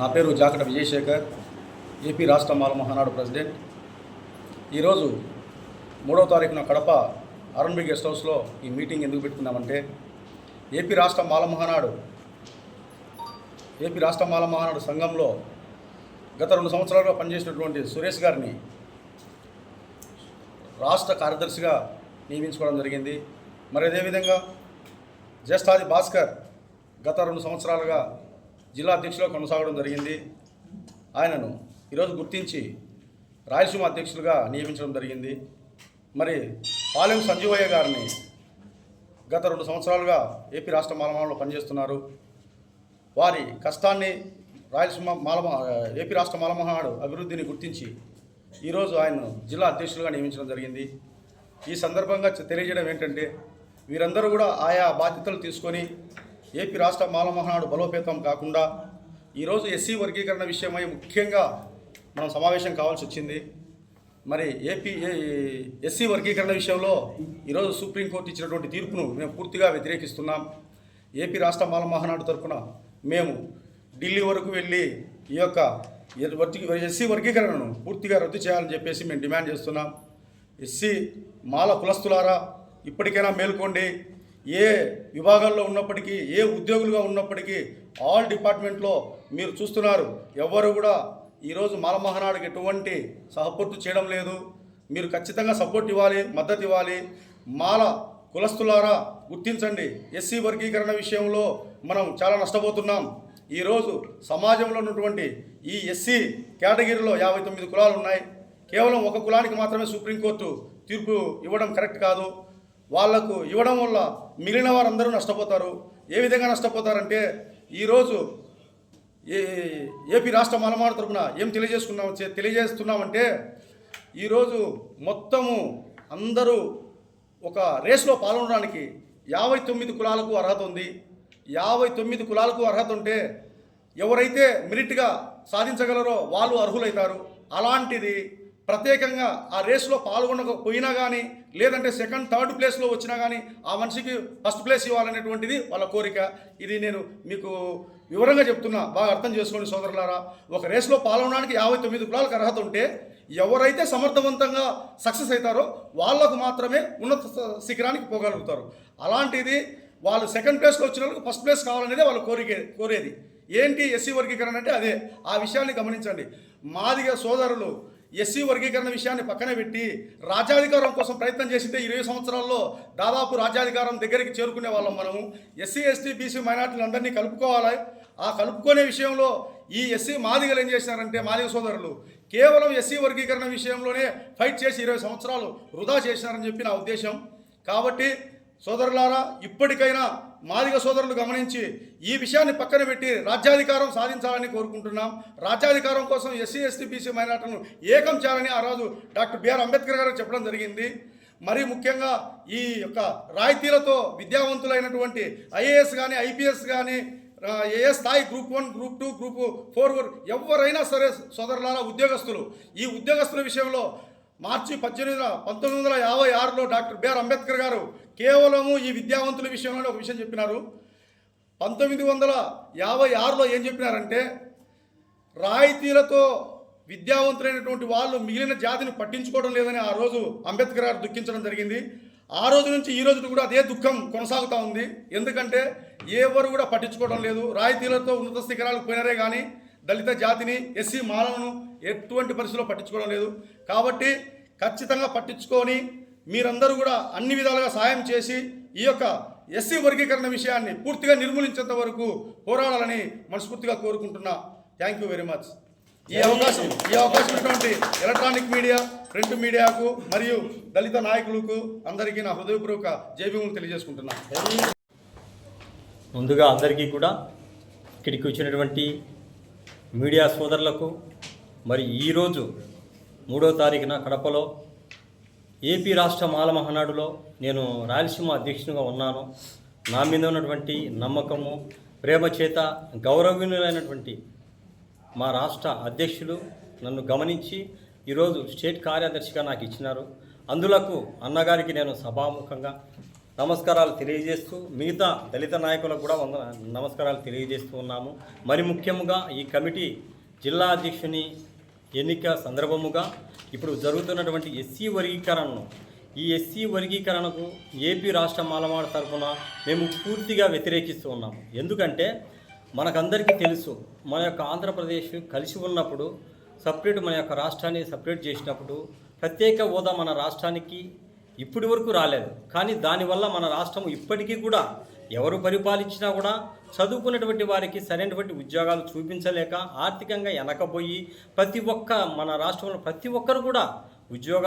నా పేరు జాకట విజయశేఖర్ ఏపీ రాష్ట్ర మాల మహానాడు ప్రెసిడెంట్. ఈరోజు మూడవ తారీఖున కడప ఆర్ఎన్బి గెస్ట్ హౌస్లో ఈ మీటింగ్ ఎందుకు పెట్టుకున్నామంటే ఏపీ రాష్ట్ర మాల మహానాడు ఏపీ రాష్ట్ర మాల మహానాడు సంఘంలో గత రెండు సంవత్సరాలుగా పనిచేసినటువంటి సురేష్ గారిని రాష్ట్ర కార్యదర్శిగా నియమించుకోవడం జరిగింది. మరి అదేవిధంగా జ్యేష్ఠాది భాస్కర్ గత రెండు సంవత్సరాలుగా జిల్లా అధ్యక్షులుగా కొనసాగడం జరిగింది. ఆయనను ఈరోజు గుర్తించి రాయలసీమ అధ్యక్షులుగా నియమించడం జరిగింది. మరి పాలెం సంజీవయ్య గారిని గత రెండు సంవత్సరాలుగా ఏపీ రాష్ట్ర మాలమాలలో పనిచేస్తున్నారు. వారి కష్టాన్ని రాయలసీమ మాలమ ఏపీ రాష్ట్ర మాలమహాడు అభివృద్ధిని గుర్తించి ఈరోజు ఆయన్ను జిల్లా అధ్యక్షులుగా నియమించడం జరిగింది. ఈ సందర్భంగా తెలియజేయడం ఏంటంటే వీరందరూ కూడా ఆయా బాధ్యతలు తీసుకొని ఏపీ రాష్ట్ర మాలమహానాడు బలోపేతం కాకుండా ఈరోజు ఎస్సీ వర్గీకరణ విషయమై ముఖ్యంగా మనం సమావేశం కావాల్సి వచ్చింది. మరి ఏపీ ఎస్సీ వర్గీకరణ విషయంలో ఈరోజు సుప్రీంకోర్టు ఇచ్చినటువంటి తీర్పును మేము పూర్తిగా వ్యతిరేకిస్తున్నాం. ఏపీ రాష్ట్ర మాలమహనాడు తరఫున మేము ఢిల్లీ వరకు వెళ్ళి ఈ యొక్క ఎస్సీ వర్గీకరణను పూర్తిగా రద్దు చేయాలని చెప్పేసి మేము డిమాండ్ చేస్తున్నాం. ఎస్సీ మాల కులస్తులారా ఇప్పటికైనా మేల్కోండి. ఏ విభాగాల్లో ఉన్నప్పటికీ ఏ ఉద్యోగులుగా ఉన్నప్పటికీ ఆల్ డిపార్ట్మెంట్లో మీరు చూస్తున్నారు. ఎవ్వరు కూడా ఈరోజు మాలమహనాడుకి ఎటువంటి సపోర్టు చేయడం లేదు. మీరు ఖచ్చితంగా సపోర్ట్ ఇవ్వాలి మద్దతు ఇవ్వాలి. మాల కులస్తులారా గుర్తించండి. ఎస్సీ వర్గీకరణ విషయంలో మనం చాలా నష్టపోతున్నాం. ఈరోజు సమాజంలో ఉన్నటువంటి ఈ ఎస్సీ కేటగిరీలో యాభై తొమ్మిది కులాలు ఉన్నాయి. కేవలం ఒక కులానికి మాత్రమే సుప్రీంకోర్టు తీర్పు ఇవ్వడం కరెక్ట్ కాదు. వాళ్ళకు ఇవ్వడం వల్ల మిగిలిన వారందరూ నష్టపోతారు. ఏ విధంగా నష్టపోతారంటే ఈరోజు ఏ ఏపీ రాష్ట్ర మాలమాడ తరపున ఏం తెలియజేసుకున్నాం తెలియజేస్తున్నామంటే ఈరోజు మొత్తము అందరూ ఒక రేస్లో పాల్గొనడానికి యాభై తొమ్మిది కులాలకు అర్హత ఉంది. యాభై తొమ్మిది కులాలకు అర్హత ఉంటే ఎవరైతే మెరిట్గా సాధించగలరో వాళ్ళు అర్హులైతారు. అలాంటిది ప్రత్యేకంగా ఆ రేస్లో పాల్గొనకపోయినా కానీ లేదంటే సెకండ్ థర్డ్ ప్లేస్లో వచ్చినా కానీ ఆ మనిషికి ఫస్ట్ ప్లేస్ ఇవ్వాలనేటువంటిది వాళ్ళ కోరిక. ఇది నేను మీకు వివరంగా చెప్తున్నా. బాగా అర్థం చేసుకోండి సోదరులారా. ఒక రేస్లో పాల్గొనడానికి యాభై తొమ్మిది కులాలకు అర్హత ఉంటే ఎవరైతే సమర్థవంతంగా సక్సెస్ అవుతారో వాళ్ళకు మాత్రమే ఉన్నత శిఖరానికి పోగలుగుతారు. అలాంటిది వాళ్ళు సెకండ్ ప్లేస్లో వచ్చిన వాళ్ళకి ఫస్ట్ ప్లేస్ కావాలనేదే వాళ్ళు కోరికే కోరేది. ఏంటి ఎస్సీ వర్గీకరణ అంటే అదే. ఆ విషయాన్ని గమనించండి. మాదిగ సోదరులు ఎస్సీ వర్గీకరణ విషయాన్ని పక్కనే పెట్టి రాజ్యాధికారం కోసం ప్రయత్నం చేసితే ఇరవై సంవత్సరాల్లో దాదాపు రాజ్యాధికారం దగ్గరికి చేరుకునే వాళ్ళం మనము. ఎస్సీ ఎస్టీ బీసీ మైనార్టీలు అందరినీ కలుపుకోవాలి. ఆ కలుపుకునే విషయంలో ఈ ఎస్సీ మాదిగలు ఏం చేసినారంటే మాదిగ సోదరులు కేవలం ఎస్సీ వర్గీకరణ విషయంలోనే ఫైట్ చేసి ఇరవై సంవత్సరాలు వృధా చేసినారని చెప్పి నా ఉద్దేశం. కాబట్టి సోదరులారా ఇప్పటికైనా మాదిగ సోదరులు గమనించి ఈ విషయాన్ని పక్కన పెట్టి రాజ్యాధికారం సాధించాలని కోరుకుంటున్నాం. రాజ్యాధికారం కోసం ఎస్సీ ఎస్టీ బీసీ మైనార్టీలను ఏకం చేయాలని ఆ రోజు డాక్టర్ బిఆర్ అంబేద్కర్ గారు చెప్పడం జరిగింది. మరీ ముఖ్యంగా ఈ యొక్క రాయితీలతో విద్యావంతులైనటువంటి ఐఏఎస్ కానీ ఐపీఎస్ కానీ ఏ స్థాయి group one group two group four ఎవరైనా సరే సోదరులారా ఉద్యోగస్తులు ఈ ఉద్యోగస్తుల విషయంలో మార్చి పద్దెనిమిది పంతొమ్మిది వందల యాభై ఆరులో డాక్టర్ బిఆర్ అంబేద్కర్ గారు కేవలము ఈ విద్యావంతుల విషయంలోనే ఒక విషయం చెప్పినారు. పంతొమ్మిది వందల యాభై ఆరులో ఏం చెప్పినారంటే రాయితీలతో విద్యావంతులైనటువంటి వాళ్ళు మిగిలిన జాతిని పట్టించుకోవడం లేదని ఆ రోజు అంబేద్కర్ గారు దుఃఖించడం జరిగింది. ఆ రోజు నుంచి ఈ రోజు కూడా అదే దుఃఖం కొనసాగుతూ ఉంది. ఎందుకంటే ఎవరు కూడా పట్టించుకోవడం లేదు. రాయితీలతో ఉన్నత శిఖరాలకు పోయినారే కానీ దళిత జాతిని ఎస్సీ మాలను ఎటువంటి పరిస్థితుల్లో పట్టించుకోవడం లేదు. కాబట్టి ఖచ్చితంగా పట్టించుకొని మీరందరూ కూడా అన్ని విధాలుగా సాయం చేసి ఈ యొక్క ఎస్సీ వర్గీకరణ విషయాన్ని పూర్తిగా నిర్మూలించేంత వరకు పోరాడాలని మనస్ఫూర్తిగా కోరుకుంటున్నా. థ్యాంక్ యూ వెరీ మచ్ ఈ అవకాశం ఈ అవకాశం ఇచ్చినటువంటి ఎలక్ట్రానిక్ మీడియా ప్రింట్ మీడియాకు మరియు దళిత నాయకులకు అందరికీ నా హృదయపూర్వక జైభీములు తెలియజేసుకుంటున్నా. ముందుగా అందరికీ కూడా ఇక్కడికి వచ్చినటువంటి మీడియా సోదరులకు మరి ఈరోజు మూడో తారీఖున కడపలో ఏపీ రాష్ట్ర మాల మహానాడులో నేను రాయలసీమ అధ్యక్షునిగా ఉన్నాను. నా మీద ఉన్నటువంటి నమ్మకము ప్రేమ చేత గౌరవనీయులైనటువంటి మా రాష్ట్ర అధ్యక్షులు నన్ను గమనించి ఈరోజు స్టేట్ కార్యదర్శిగా నాకు ఇచ్చినారు. అందులకు అన్నగారికి నేను సభాముఖంగా నమస్కారాలు తెలియజేస్తూ మిగతా దళిత నాయకులకు కూడా వంద నమస్కారాలు తెలియజేస్తూ ఉన్నాము. మరి ముఖ్యంగా ఈ కమిటీ జిల్లా అధ్యక్షుని ఎన్నిక సందర్భముగా ఇప్పుడు జరుగుతున్నటువంటి ఎస్సీ వర్గీకరణను ఈ ఎస్సీ వర్గీకరణకు ఏపీ రాష్ట్ర మాలమాడ తరఫున మేము పూర్తిగా వ్యతిరేకిస్తూ ఉన్నాము. ఎందుకంటే మనకందరికీ తెలుసు మన యొక్క ఆంధ్రప్రదేశ్ కలిసి ఉన్నప్పుడు సపరేట్ మన యొక్క రాష్ట్రాన్ని సపరేట్ చేసినప్పుడు ప్రత్యేక హోదా మన రాష్ట్రానికి ఇప్పటి వరకు రాలేదు. కానీ దానివల్ల మన రాష్ట్రం ఇప్పటికీ కూడా ఎవరు పరిపాలించినా కూడా చదువుకున్నటువంటి వారికి సరైనటువంటి ఉద్యోగాలు చూపించలేక ఆర్థికంగా వెనకపోయి ప్రతి ఒక్క మన రాష్ట్రంలో ప్రతి ఒక్కరు కూడా ఉద్యోగ